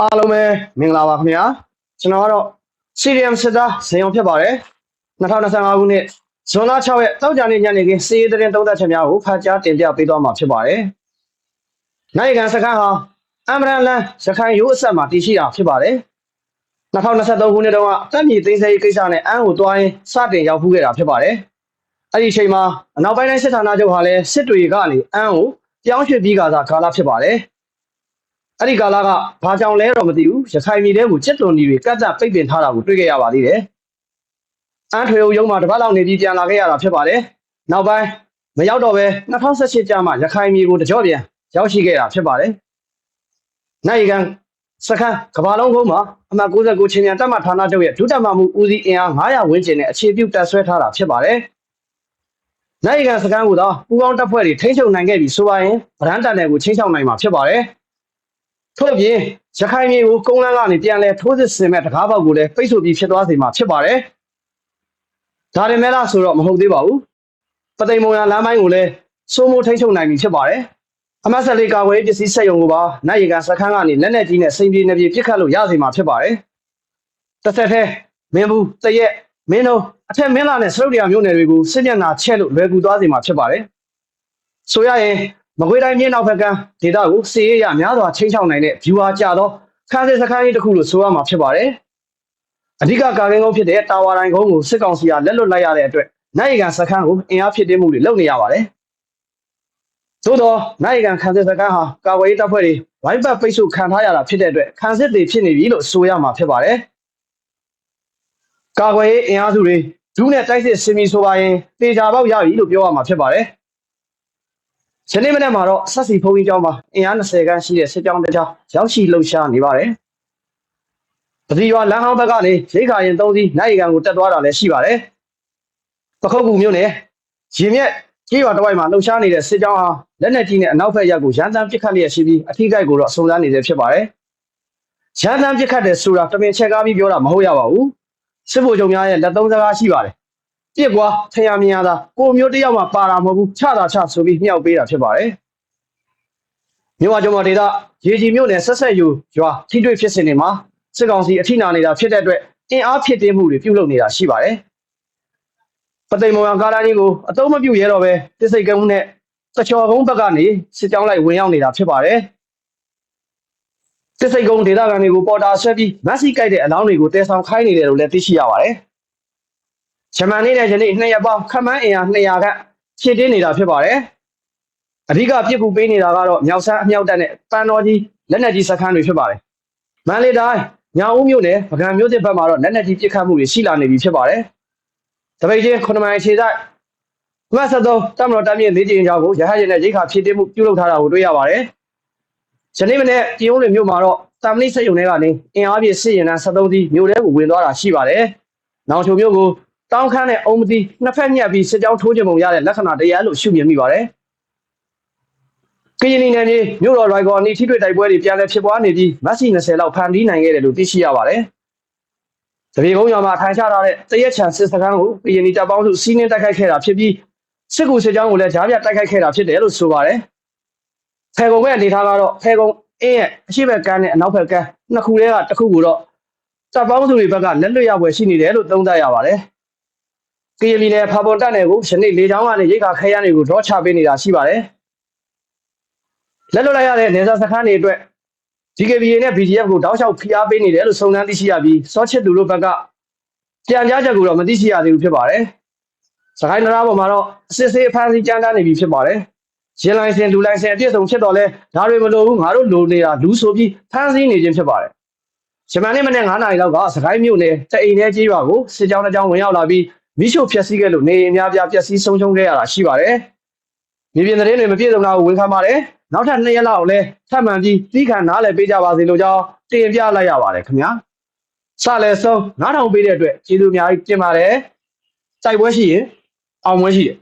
အားလုံးပဲမင်္ဂလာပါခင်ဗျာကျွန်တော်ကတော့ CDM စစ်သားဇေယုံဖြစ်ပါတယ်2025ခုနှစ်ဇွန်လ6ရက်တောက်ကြနေ့ညနေခင်းစီးရီးသတင်းသုံးသပ်ချက်များကိုဖတ်ကြားတင်ပြပေးသွားမှာဖြစ်ပါတယ်နိုင်ငံစခန်းဟာအမရန်လန်ရခိုင်ရိုးအဆက်မှာတည်ရှိတာဖြစ်ပါတယ်2023ခုနှစ်တုန်းကတပ်မြေသိမ်းဆည်းရေးကိစ္စနဲ့အန်းကိုတွားရင်းစတင်ရောက်ဖူးခဲ့တာဖြစ်ပါတယ်အဲ့ဒီအချိန်မှာအနောက်ပိုင်းတိုင်းစစ်ဌာနချုပ်ဟာလည်းစစ်တွေကနေအန်းကိုပြောင်းရွှေ့ပြီးကစားကာလဖြစ်ပါတယ် အဲ့ဒီကာလကဘာကြောင့်လဲတော့မသိဘူးရခိုင်ပြည်ထဲကိုစစ်တုံဒီတွေကတ်သက်ပိတ်ပင်ထားတာကိုတွေ့ခဲ့ရပါသေးတယ်အန်ထွေအုပ်ရုံးမှာတစ်ပတ်လောက်နေပြီးပြန်လာခဲ့ရတာဖြစ်ပါတယ်နောက်ပိုင်းမရောက်တော့ပဲ2018ကျမှရခိုင်ပြည်ကိုတကြော့ပြန်ရောက်ရှိခဲ့တာဖြစ်ပါတယ်နိုင်ကန်စခန်းကဘာလုံးကုန်းမှာအမှတ်69ချင်းမြန်တပ်မဌာနချုပ်ရဲ့ဒုတပ်မမှုဦးစီးအင်အား900ဝန်းကျင်နဲ့အခြေပြုတပ်ဆွဲထားတာဖြစ်ပါတယ်နိုင်ကန်စခန်းကိုတော့ပူပေါင်းတပ်ဖွဲ့တွေထိန်းချုပ်နိုင်ခဲ့ပြီဆိုပါရင်ဗရန်တန်နယ်ကိုချင်းချောက်နိုင်မှာဖြစ်ပါတယ် ထို့အပြင်ရခိုင်ပြည်ကိုကုန်းလန်းကနေပြန်လဲထိုးစစ်ဆင်မဲ့တကားပေါက်ကိုလည်းပိတ်ဆို့ပြီးဖြစ်သွားစေမှာဖြစ်ပါတယ်။ဒါရင်မဲလားဆိုတော့မဟုတ်သေးပါဘူး။ပသိမ်မုံရလမ်းပိုင်းကိုလည်းစိုးမိုးထိန်းချုပ်နိုင်ပြီဖြစ်ပါတယ်။အမတ်ဆက်လေးကာဝေးပစ္စည်းဆက်ယုံကိုပါနိုင်ရီကန်စခန်းကနေလက်နဲ့ကြီးနဲ့စိန်ပြေနေပြေပြစ်ခတ်လို့ရစေမှာဖြစ်ပါတယ်။တစ်ဆက်တည်းမင်းဘူးတရက်မင်းတို့အထက်မင်းလာနဲ့စရုပ်တရားမျိုးနယ်တွေကိုစစ်မျက်နှာချက်လို့လွယ်ကူသွားစေမှာဖြစ်ပါတယ်။ဆိုရရင် မကွေးတိုင်းမြင်းနောက်ဘက်ကဒေသကိုစီရေးရများစွာချင်းချောက်နိုင်တဲ့ viewer ကြတော့ခန်းစစ်စခန်းကြီးတစ်ခုလို့ဆိုရမှာဖြစ်ပါတယ်။အဓိကကာကင်းကုန်းဖြစ်တဲ့တာဝါတိုင်းကုန်းကိုစစ်ကောင်စီကလက်လွတ်လိုက်ရတဲ့အတွက်နိုင်ကန်စခန်းကိုအင်အားဖြစ်တင်းမှုတွေလုပ်နေရပါတယ်။သို့တော့နိုင်ကန်ခန်းစစ်စခန်းဟာကာဝေးတပ်ဖွဲ့တွေဝိုင်းပတ်ပိတ်ဆို့ခံထားရတာဖြစ်တဲ့အတွက်ခန်းစစ်တွေဖြစ်နေပြီလို့ဆိုရမှာဖြစ်ပါတယ်။ကာဝေးအင်အားစုတွေဒူးနဲ့တိုက်စစ်စင်မီဆိုပါရင်တေချာပေါက်ရပြီလို့ပြောရမှာဖြစ်ပါတယ်။ ယနေ့မနေ့မှာတော့ဆက်စီဖုန်းကြီးကျောင်းမှာအင်အား20ခန်းရှိတဲ့စစ်ကြောင်းတစ်ကြောင်းရောက်ရှိလှုပ်ရှားနေပါတယ်။ပတိရွာလမ်းဟောင်းဘက်ကနေရိတ်ခါရင်သုံးစီးနိုင်ရီကန်ကိုတက်သွားတာလည်းရှိပါတယ်။ပခုတ်ကူမြို့နယ်ရင်မြက်ကြီးရွာတစ်ဝိုက်မှာလှုပ်ရှားနေတဲ့စစ်ကြောင်းဟာလက်နက်ကြီးနဲ့အနောက်ဘက်ရက်ကိုရန်တမ်းပစ်ခတ်လျက်ရှိပြီးအထိကိကိုတော့စုံစမ်းနေသေးဖြစ်ပါတယ်။ရန်တမ်းပစ်ခတ်တယ်ဆိုတာတမင်ချက်ကားပြီးပြောတာမဟုတ်ရပါဘူး။စစ်ဗိုလ်ချုပ်များရဲ့လက်သုံးစကားရှိပါတယ် ပြစ်ကွာထင်ရမြင်ရတာကိုမျိုးတစ်ယောက်မှပါတာမဟုတ်ဘူးချတာချဆိုပြီးမြောက်ပေးတာဖြစ်ပါတယ်မြို့ဝကျုံမဒေတာရေကြီးမြို့နယ်ဆက်ဆက်ယူရွာထိတွေ့ဖြစ်စဉ်တွေမှာစစ်ကောင်စီအထိနာနေတာဖြစ်တဲ့အတွက်အင်အားဖြစ်တင်းမှုတွေပြုလုပ်နေတာရှိပါတယ်ပသိမ်မောင်ကားလာကြီးကိုအတုံးမပြုတ်ရဲတော့ပဲတစ်စိတ်ကုန်းနဲ့တချော်ကုန်းဘက်ကနေစစ်ကြောင်းလိုက်ဝင်ရောက်နေတာဖြစ်ပါတယ်တစ်စိတ်ကုန်းဒေတာကန်တွေကိုပေါ်တာဆွဲပြီးမက်ဆီကိုက်တဲ့အလောင်းတွေကိုတဲဆောင်ခိုင်းနေတယ်လို့လည်းသိရှိရပါတယ် ဂျမန်နေ့နဲ့ယနေ့နှစ်ရက်ပေါင်းခမန်းအင်အား200ခန့်ဖြည့်တင်းနေတာဖြစ်ပါတယ်။အဓိကပြစ်ကူပေးနေတာကတော့မြောက်ဆန်းအမြောက်တက်နဲ့ပန်းတော်ကြီးလက်နက်ကြီးစခန်းတွေဖြစ်ပါတယ်။မန္တလေးတိုင်းညောင်ဦးမြို့နယ်ပကံမြို့တစ်ဘက်မှာတော့လက်နက်ကြီးပစ်ခတ်မှုတွေရှိလာနေပြီဖြစ်ပါတယ်။တပိတ်ချင်းခုနမိုင်ခြေဆိုင်မတ်73တမတော်တမ်းမြေလေးကျင်းကြောင်းကိုရဟရင်နဲ့ရိခါဖြည့်တင်းမှုပြုလုပ်ထားတာကိုတွေ့ရပါတယ်။ယနေ့မနေ့ပြည်ုံးလွင်မြို့မှာတော့တာမဏိစက်ယုံတွေကနေအင်အားပြည့်စစ်ရင်တန်း73စီးမြို့ထဲကိုဝင်သွားတာရှိပါတယ်။နောင်ချုံမြို့ကို တောင်းခမ်းနဲ့အုံမတိနှစ်ဖက်ညက်ပြီးစစ်ကြောင်းထိုးကြပုံရတဲ့လက္ခဏာတရားလို့ရှုမြင်မိပါတယ်။ကရင်နီနယ်မြေမြို့တော်လွိုင်ကော်အနီးထိတွေ့တိုက်ပွဲတွေပြန်လည်ဖြစ်ပွားနေပြီးမက်ဆီ20လောက်ဖန်တီးနိုင်ခဲ့တယ်လို့သိရှိရပါတယ်။တပေကုန်းရွာမှာထိုင်ချထားတဲ့တရက်ချံစစ်စခန်းကိုကရင်နီတပ်ပေါင်းစုစီးနင်းတိုက်ခိုက်ခဲ့တာဖြစ်ပြီးစစ်ကူစစ်ကြောင်းကိုလည်းကြားပြတိုက်ခိုက်ခဲ့တာဖြစ်တယ်လို့ဆိုပါတယ်။ဖေကုံရဲ့အနေထားကတော့ဖေကုံအင်းရဲ့အရှိဘက်ကန်းနဲ့အနောက်ဘက်ကန်းနှစ်ခုတည်းကတစ်ခုကိုတော့တပ်ပေါင်းစုတွေဘက်ကလက်လွတ်ရပွဲရှိနေတယ်လို့သုံးသပ်ရပါတယ်။ ကရင်ပြည်နယ်ဖာပွန်တက်နယ်ကိုယနေ့လေကြောင်းကနေရိတ်ခါခဲရန်တွေကို draw ချပေးနေတာရှိပါတယ်။လက်လွတ်လိုက်ရတဲ့နေစာစခန်းတွေအတွက် DKBA နဲ့ BGF ကိုတောက်လျှောက်ဖိအားပေးနေတယ်လို့စုံစမ်းသိရှိရပြီးစောချစ်သူတို့ဘက်ကပြန်ကြားချက်ကိုတော့မသိရှိရသေးဘူးဖြစ်ပါတယ်။စကိုင်းနရာပေါ်မှာတော့အစစ်စေးအဖမ်းဆီးကြမ်းတမ်းနေပြီဖြစ်ပါတယ်။ရင်းလိုင်းစင်လူလိုင်းစင်အပြည့်စုံဖြစ်တော့လဲဒါတွေမလိုဘူးငါတို့လိုနေတာလူဆိုပြီးဖမ်းဆီးနေခြင်းဖြစ်ပါတယ်။ဂျမန်နေ့မနေ့9နာရီလောက်ကစကိုင်းမြို့နယ်တအိမ်ထဲကြီးရွာကိုစစ်ကြောင်းတစ်ကြောင်းဝင်ရောက်လာပြီး မိရှုဖျက်ဆီးခဲ့လို့နေအိမ်အများပြားပျက်စီးဆုံးရှုံးခဲ့ရတာရှိပါတယ်။မြေပြင်သတင်းတွေမပြည့်စုံတာကိုဝန်ခံပါတယ်။နောက်ထပ်2ရက်လောက်လည်းထပ်မံပြီးတီးခံနားလည်ပေးကြပါစေလို့ကြောင်းတင်ပြလိုက်ရပါတယ်ခင်ဗျာ။စလည်းဆုံးနားထောင်ပေးတဲ့အတွက်ကျေးဇူးအများကြီးတင်ပါတယ်။စိုက်ပွဲရှိရင်အောင်ပွဲရှိတယ်